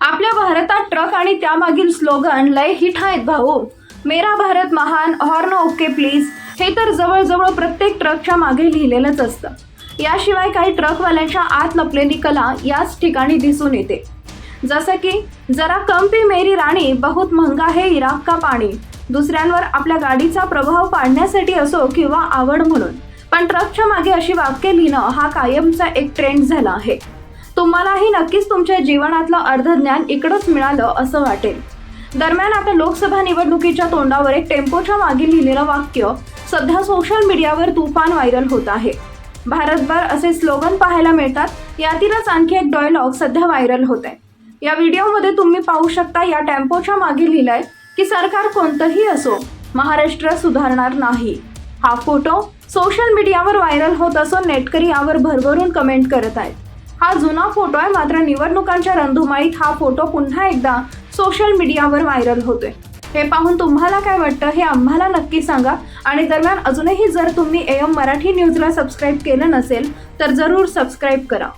आपल्या भारतात ट्रक आणि त्यामागील स्लोगन लय हिट आहेत भाऊ. मेरा भारत महान हॉर्न ओके प्लीज हे तर जवळजवळ प्रत्येक ट्रकच्या मागे लिहिलेलंच असतं. याशिवाय काही ट्रकवाल्यांच्या आत लपलेली कला याच ठिकाणी दिसून येते. जसं की जरा कम पे मेरी राणी बहुत महंगा है इराक का पाणी. दुसऱ्यांवर आपल्या गाडीचा प्रभाव पाडण्यासाठी असो किंवा आवड म्हणून. पण ट्रकच्या मागे अशी वाक्य लिहिणं हा कायमचा एक ट्रेंड झाला आहे. तुम्हालाही नक्कीच तुमच्या जीवनातलं अर्धज्ञान इकडंच मिळालं असं वाटेल. दरम्यान आता लोकसभा निवडणुकीच्या तोंडावर एक टेम्पोच्या मागे लिहिलेलं वाक्य सध्या सोशल मीडियावर तुफान व्हायरल होत आहे. भारतभर असे स्लोगन पाहायला मिळतात यातीलच आणखी एक डायलॉग सध्या व्हायरल होत आहे या व्हिडिओमध्ये तुम्ही पाहू शकता या टेम्पोच्या मागे लिहिलंय की सरकार कोणतंही असो महाराष्ट्र सुधारणार नाही. हा फोटो सोशल मीडियावर व्हायरल होत असून नेटकरी यावर भरभरून कमेंट करत आहेत. हा जुना फोटो आहे. मात्र निवडणुकांच्या रणधुमाळीत हा फोटो पुन्हा एकदा सोशल मीडियावर व्हायरल होतोय. हे पाहून तुम्हाला काय वाटतं हे आम्हाला नक्की सांगा. आणि दरम्यान अजूनही जर तुम्ही एम मराठी न्यूजला सबस्क्राईब केलं नसेल तर जरूर सबस्क्राईब करा.